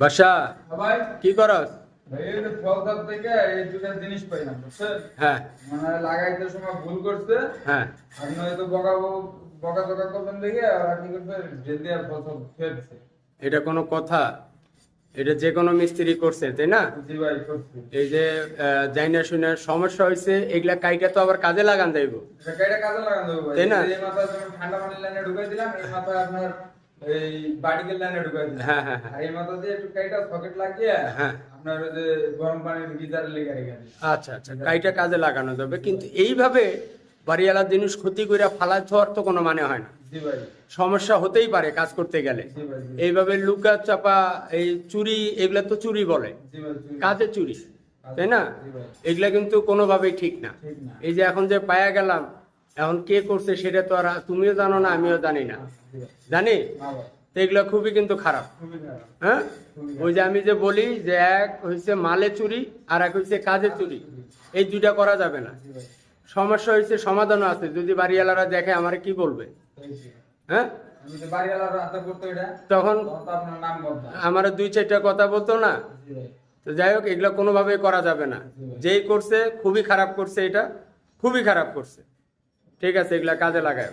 বাসা কি করস? থেকে এই দুটা জিনিস বুঝছেন? হ্যাঁ। মানে লাগাইতে সময় ভুল করছে। হ্যাঁ। আপনি হয়তো বকা বকা করবেন দেখে আর কি করবে? জেল দিয়ে ফলসা ফেলছে এটা কোনো কথা। এটা যে কোনো মিস্ত্রি করছে তাই না? এই যে জাইনা শুনে সমস্যা হয়েছে এগুলা কাইটা তো আবার কাজে লাগান যাইব। কাইটা কাজে লাগানো যাবে তাই না? এই মাথা ঠান্ডা পানির লাইনে ঢুকাই দিলাম এই মাথা আপনার এই বাটিকের লাইনে ঢুকাই দিলাম হ্যাঁ, হ্যাঁ, হ্যাঁ। এই মাথা দিয়ে একটু কাইটা সকেট লাগিয়ে হ্যাঁ। আপনার যে গরম পানির গিজারে লেগে রেখে আচ্ছা আচ্ছা কাইটা কাজে লাগানো যাবে। কিন্তু এইভাবে বাড়িওয়ালার জিনিস ক্ষতি করে থার তো কোনো মানে হয় না। সমস্যা হতেই পারে কাজ করতে গেলে। এইভাবে লুকা চাপা এই চুরি এগুলা তো চুরি বলে। কাজে চুরি তাই না? এগুলা কিন্তু কোনোভাবেই ঠিক না। এই যে এখন যে পায়া গেলাম এখন কে করছে সেটা তো আর তুমিও জানো না, আমিও জানি না। জানি? এগুলো খুবই কিন্তু খারাপ। হ্যাঁ? ওই যে আমি যে বলি যে এক হয়েছে মালে চুরি, আর এক হয়েছে কাজে চুরি। এই দুইটা করা যাবে না। সমস্যা হয়েছে সমাধানও আছে। যদি বাড়িওয়ালারা দেখে আমার কি বলবে? হ্যাঁ? তখন আমার দুই চারটা কথা বলতো না। তো যাই হোক, এগুলো কোনোভাবেই করা যাবে না। যেই করছে, খুবই খারাপ করছে এটা। খুবই খারাপ করছে। ঠিক আছে এগুলা কাজে লাগায়